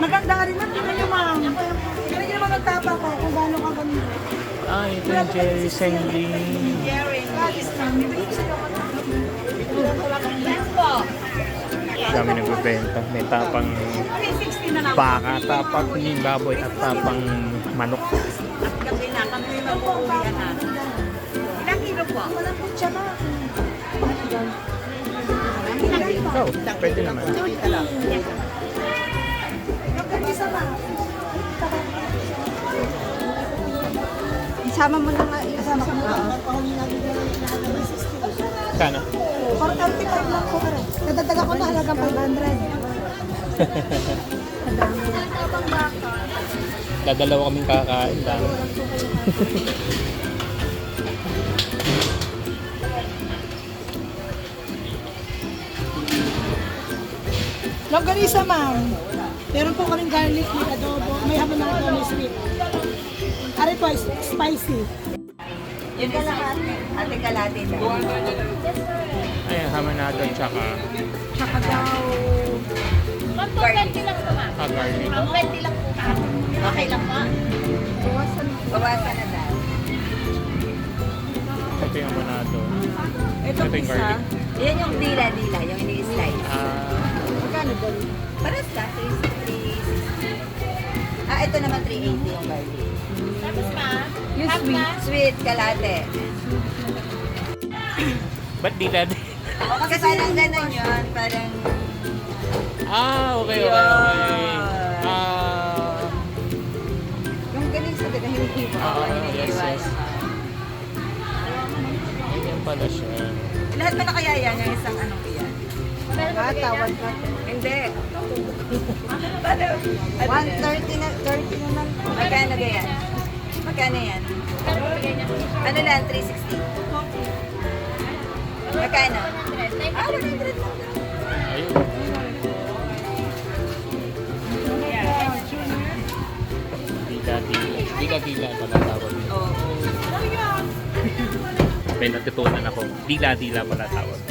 Maganda ka rin ma'am, tingnan niyo ma'am. Tingnan niyo naman ang tapa ko kung gaano ka ganda. Ah, ito yung Jerry Sending. Alis lang. Dami nagbebenta. May tapang 360 na lang. baka, tapang baboy at tapang manok. At gabi na kami may mag-uuwian na. Ilang kilo po? Malambot siya ma'am. So, pwede naman. Isama mo na nga. Isama ko na. Kano? For 35 lang po ka rin. Nadagdagan ko na halagang 500. Dadalawa kaming kakain lang. Longganisa ma'am. Meron po kaming garlic, may adobo, may hamonado, may sweet. Po, is spicy. Yun lahat. Ate kalate lang. Ayan, hamanado tsaka Tsaka daw, Ma'am, 220 lang po, ma'am. ah, garlic. Ma'am, 20 lang po, ma'am. Okay lang po. Bawasan na dahil. Ito yung hamanado. Ito Ito yung isa. garlic. Yan yung dila-dila, yung ini-slice. Ah, Magkano doon? Paras ka, 360. Ah, ito naman 380 yung garlic. Sweet. Sweet, kalate. ba't di dad? Kasi parang ganun yun, parang... Ah, okay, okay, okay. Ah, Yung galing sa daga, hindi mo. Ah, ako yes, yes. ganyan pala siya. Lahat ba na kaya yan, yung isang anong yan? Tawad ka. Hindi. Paano? Ano yan? 130 na, 30 na lang. Magkano? Magkano yan? Ano lang, 360? Magkano? Ah, 100 lang. Dila-dila. Dila-dila pala tawag. Oo. May natutunan ako. Dila-dila pala tawag.